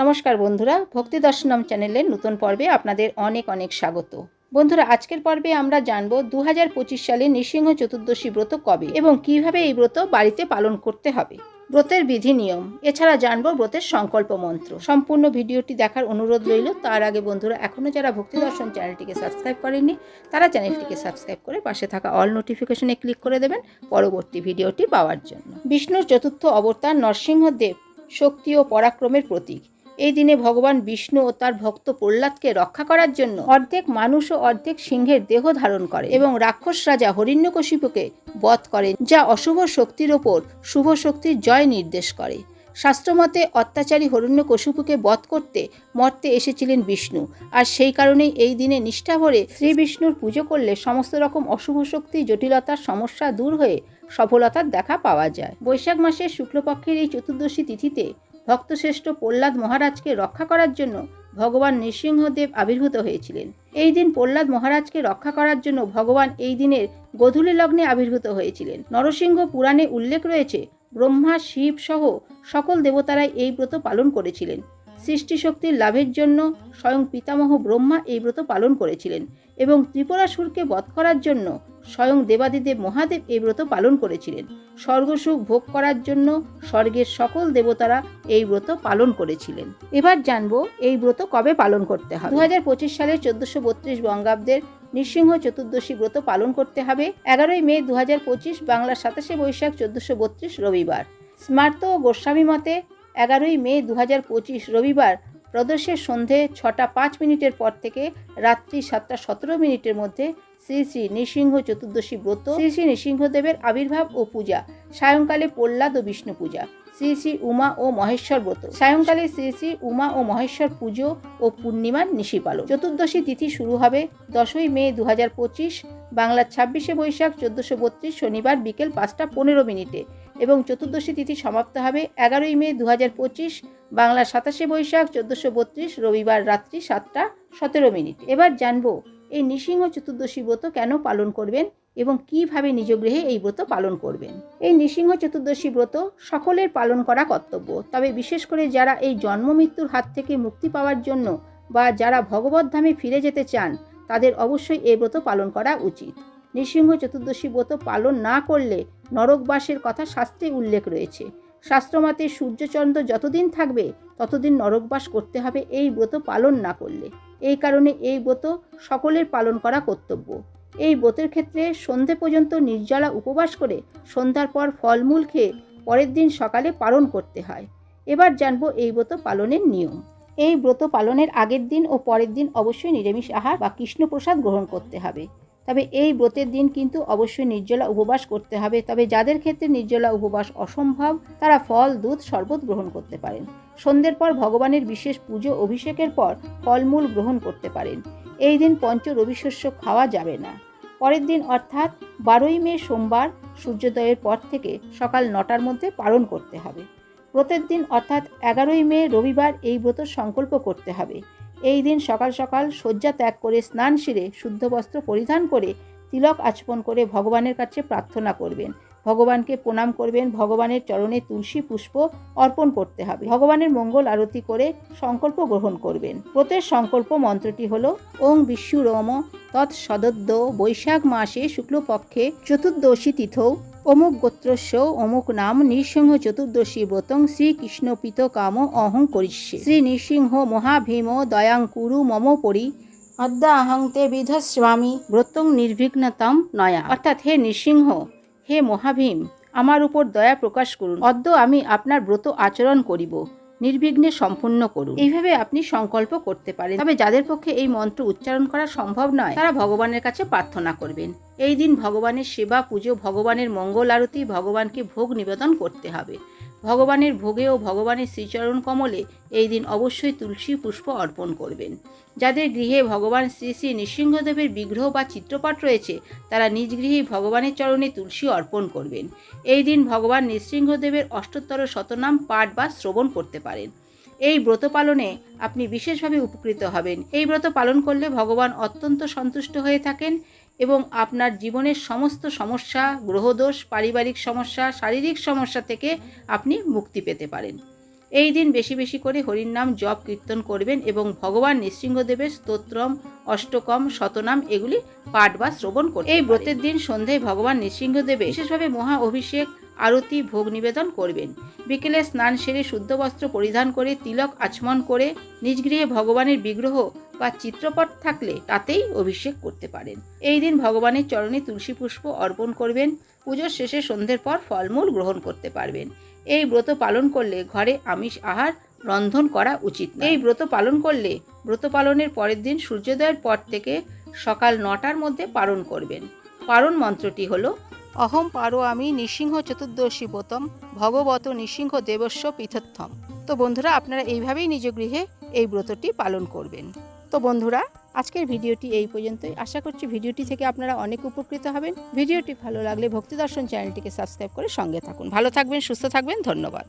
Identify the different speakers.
Speaker 1: নমস্কার বন্ধুরা, ভক্তি দর্শনম চ্যানেলের নতুন পর্বে আপনাদের অনেক অনেক স্বাগত। বন্ধুরা, আজকের পর্বে আমরা জানব দু হাজার পঁচিশ সালে নৃসিংহ চতুর্দশী ব্রত কবে এবং কীভাবে এই ব্রত বাড়িতে পালন করতে হবে। ব্রতের বিধি নিয়ম, এছাড়া জানব ব্রতের সংকল্প মন্ত্র। সম্পূর্ণ ভিডিওটি দেখার অনুরোধ রইল, তার আগে বন্ধুরা এখনও যারা ভক্তি দর্শন চ্যানেলটিকে সাবস্ক্রাইব করেননি, তারা চ্যানেলটিকে সাবস্ক্রাইব করে পাশে থাকা অল নোটিফিকেশনে ক্লিক করে দেবেন পরবর্তী ভিডিওটি পাওয়ার জন্য। বিষ্ণুর চতুর্থ অবতার নরসিংহদেব, শক্তি ও পরাক্রমের প্রতীক। এই দিনে ভগবান বিষ্ণু ও তার ভক্ত প্রহ্লাদকে রক্ষা করার জন্য অর্ধেক মানুষ ও অর্ধেক সিংহের দেহ ধারণ করে এবং রাক্ষস রাজা হরিণ্যকশিপুকে বধ করেন, যা অশুভ শক্তির ওপর শুভ শক্তির জয় নির্দেশ করে। শাস্ত্রমতে অত্যাচারী হরিণ্যকশিপুকে বধ করতে মর্তে এসেছিলেন বিষ্ণু, আর সেই কারণেই এই দিনে নিষ্ঠা ভরে শ্রী বিষ্ণুর পুজো করলে সমস্ত রকম অশুভ শক্তি জটিলতার সমস্যা দূর হয়ে সফলতার দেখা পাওয়া যায়। বৈশাখ মাসের শুক্লপক্ষের এই চতুর্দশী তিথিতে ভক্তশ্রেষ্ঠ প্রহ্লাদ মহারাজকে রক্ষা করার জন্য ভগবান নৃসিংহদেব আবির্ভূত হয়েছিলেন। এই দিন প্রহ্লাদ মহারাজকে রক্ষা করার জন্য ভগবান এই দিনের গধূলি লগ্নে আবির্ভূত হয়েছিলেন। নরসিংহ পুরাণে উল্লেখ রয়েছে, ব্রহ্মা, শিব সহ সকল দেবতারাই এই ব্রত পালন করেছিলেন। সৃষ্টিশক্তির লাভের জন্য স্বয়ং পিতামহ ব্রহ্মা এই ব্রত পালন করেছিলেন এবং ত্রিপুরাসুরকে বধ করার জন্য স্বয়ং দেবাদিদেব মহাদেব এই ব্রত পালন করেছিলেন। স্বর্গসুখ ভোগ করার জন্য স্বর্গের সকল দেবতারা এই ব্রত পালন করেছিলেন। এবার জানব এই ব্রত কবে পালন করতে হবে। দু হাজার পঁচিশ সালের চোদ্দশো বত্রিশ বঙ্গাব্দের নৃসিংহ চতুর্দশী ব্রত পালন করতে হবে। এগারোই মে দু হাজার পঁচিশ বাংলার সাতাশে বৈশাখ চোদ্দশো বত্রিশ রবিবার। স্মার্ত ও গোস্বামী মতে এগারোই মে দু হাজার পঁচিশ রবিবার প্রদর্শের সন্ধে ছটা পাঁচ মিনিটের পর থেকে রাত্রি সাতটা সতেরো মিনিটের মধ্যে শ্রী শ্রী নৃসিংহ চতুর্দশী ব্রত, শ্রী শ্রী নৃসিংহদেবের আবির্ভাব ও পূজা, সায়ংকালে প্রহ্লাদ ও বিষ্ণু পূজা, শ্রী শ্রী উমা ও মহেশ্বর ব্রত। সায়ংকালে শ্রী শ্রী উমা ও মহেশ্বর পুজো ও পূর্ণিমার নিশি পালন। চতুর্দশী তিথি শুরু হবে দশই মে দু হাজার পঁচিশ বাংলার ছাব্বিশে বৈশাখ চোদ্দশো শনিবার বিকেল পাঁচটা পনেরো মিনিটে। এবং চতুর্দশী তিথি সমাপ্ত হবে এগারোই মে দু হাজার পঁচিশ বাংলার সাতাশে বৈশাখ চোদ্দশো বত্রিশ, রবিবার রাত্রি সাতটা সতেরো মিনিট। এবার জানব, এই নৃসিংহ চতুর্দশী ব্রত কেন পালন করবেন এবং কীভাবে নিজ গৃহে এই ব্রত পালন করবেন? এই নৃসিংহ চতুর্দশী ব্রত সকলের পালন করা কর্তব্য, তবে বিশেষ করে যারা এই জন্ম মৃত্যুর হাত থেকে মুক্তি পাওয়ার জন্য বা যারা ভগবত ধামে ফিরে যেতে চান, তাদের অবশ্যই এই ব্রত পালন করা উচিত। নৃসিংহ চতুর্দশী ব্রত পালন না করলে নরকবাসের কথা শাস্ত্রে উল্লেখ রয়েছে। শাস্ত্রমতে সূর্যচন্দ্র যতদিন থাকবে, ততদিন নরকবাস করতে হবে এই ব্রত পালন না করলে। এই কারণে এই ব্রত সকলের পালন করা কর্তব্য। এই ব্রতের ক্ষেত্রে সন্ধে পর্যন্ত নির্জলা উপবাস করে সন্ধ্যার পর ফলমূল খেয়ে পরের দিন সকালে পালন করতে হয়। এবার জানব এই ব্রত পালনের নিয়ম। এই ব্রত পালনের আগের দিন ও পরের দিন অবশ্যই নিরামিষ আহার বা কৃষ্ণপ্রসাদ গ্রহণ করতে হবে। তবে এই ব্রতের দিন কিন্তু অবশ্যই নির্জলা উপবাস করতে হবে। তবে যাদের ক্ষেত্রে নির্জলা উপবাস অসম্ভব, তারা ফল, দুধ, শরবত গ্রহণ করতে পারেন। সন্ধ্যের পর ভগবানের বিশেষ পুজো, অভিষেকের পর ফলমূল গ্রহণ করতে পারেন। এই দিন পঞ্চ রবিশস্য খাওয়া যাবে না। পরের দিন অর্থাৎ বারোই মে সোমবার সূর্যোদয়ের পর থেকে সকাল নটার মধ্যে পালন করতে হবে। ব্রতের দিন অর্থাৎ এগারোই মে রবিবার এই ব্রত সংকল্প করতে হবে। এই দিন সকাল সকাল শয্যা ত্যাগ করে স্নান সেরে শুদ্ধ বস্ত্র পরিধান করে তিলক আচপন করে ভগবানের কাছে প্রার্থনা করবেন। ভগবানকে প্রণাম করবেন, ভগবানের চরণে তুলসী পুষ্প অর্পণ করতে হবে। ভগবানের মঙ্গল আরতি করে সংকল্প গ্রহণ করবেন। ব্রতের সংকল্প মন্ত্রটি হল, ওং বিশ্বরম তৎসদদ্য বৈশাখ মাসে শুক্লপক্ষে চতুর্দশী তিথৌ অমুক গোত্রস্য, অমুক নাম নৃসিংহ চতুর্দশী ব্রতং শ্রীকৃষ্ণ পিত কাম অহং করিষ্যে। শ্রী নৃসিংহ মহাভীম দয়াং কুরু মম পরি অদ্যা আহং তে বিধস্বামী, ব্রতং নির্বিঘ্নতম নয়া। অর্থাৎ হে নৃসিংহ, হে মহাভীম, আমার উপর দয়া প্রকাশ করুন। অদ্য আমি আপনার ব্রত আচরণ করিব। নির্বিঘ্নে সম্পূর্ণ করুন। এইভাবে আপনি সংকল্প করতে পারেন। তবে যাদের পক্ষে এই মন্ত্র উচ্চারণ করা সম্ভব নয়, তারা ভগবানের কাছে প্রার্থনা করবেন। এই দিন ভগবানের সেবা, পুজো, ভগবানের মঙ্গল আরতি, ভগবানকে ভোগ নিবেদন করতে হবে। ভগবানের ভোগে ও ভগবানের শ্রীচরণ কমলে এই দিন অবশ্যই তুলসী পুষ্প অর্পণ করবেন। যাদের গৃহে ভগবান শ্রী শ্রী নৃসিংহদেবের বিগ্রহ বা চিত্রপট রয়েছে, তারা নিজ গৃহেই ভগবানের চরণে তুলসী অর্পণ করবেন। এই দিন ভগবান নৃসিংহদেবের অষ্টোত্তর শতনাম পাঠ বা শ্রবণ করতে পারেন। এই ব্রত পালনে আপনি বিশেষভাবে উপকৃত হবেন। এই ব্রত পালন করলে ভগবান অত্যন্ত সন্তুষ্ট হয়ে থাকেন এবং আপনার জীবনের সমস্ত সমস্যা গ্রহদোষ পারিবারিক সমস্যা শারীরিক সমস্যা থেকে আপনি মুক্তি পেতে পারেন। এই দিন বেশি বেশি করে হরির নাম জপ কীর্তন করবেন এবং ভগবান নৃসিংহদেবের স্তোত্রম অষ্টকম শতনাম এগুলি পাঠ বা শ্রবণ করবেন এই ব্রতের দিন সন্ধ্যায় ভগবান নৃসিংহদেবে বিশেষভাবে মহা অভিষেক আরতি ভোগ নিবেদন করবেন। বিকেলে স্নান সেরে শুদ্ধ বস্ত্র পরিধান করে তিলক আচমন করে নিজ গৃহে ভগবানের বিগ্রহ বা চিত্রপট থাকলে তাতেই অভিষেক করতে পারেন। এই দিন ভগবানের চরণে তুলসী পুষ্প অর্পণ করবেন। পুজোর শেষে সন্ধ্যের পর ফলমূল গ্রহণ করতে পারবেন। এই ব্রত পালন করলে ঘরে আমিষ আহার রন্ধন করা উচিত এই ব্রত পালন করলে ব্রত পালনের পরের দিন সূর্যোদয়ের পর থেকে সকাল নটার মধ্যে পালন করবেন। পারণ মন্ত্রটি হল, অহম পারো আমি নৃসিংহ চতুর্দশী ব্রতম, ভগবত নৃসিংহ দেবস্ব পৃথত্থম তো বন্ধুরা, আপনারা এইভাবেই নিজ গৃহে এই ব্রতটি পালন করবেন। তো বন্ধুরা, আজকের ভিডিওটি এই পর্যন্তই। আশা করছি ভিডিওটি থেকে আপনারা অনেক উপকৃত হবেন। ভিডিওটি ভালো লাগলে ভক্তি দর্শন চ্যানেলটিকে সাবস্ক্রাইব করে সঙ্গে থাকুন। ভালো থাকবেন, সুস্থ থাকবেন, ধন্যবাদ।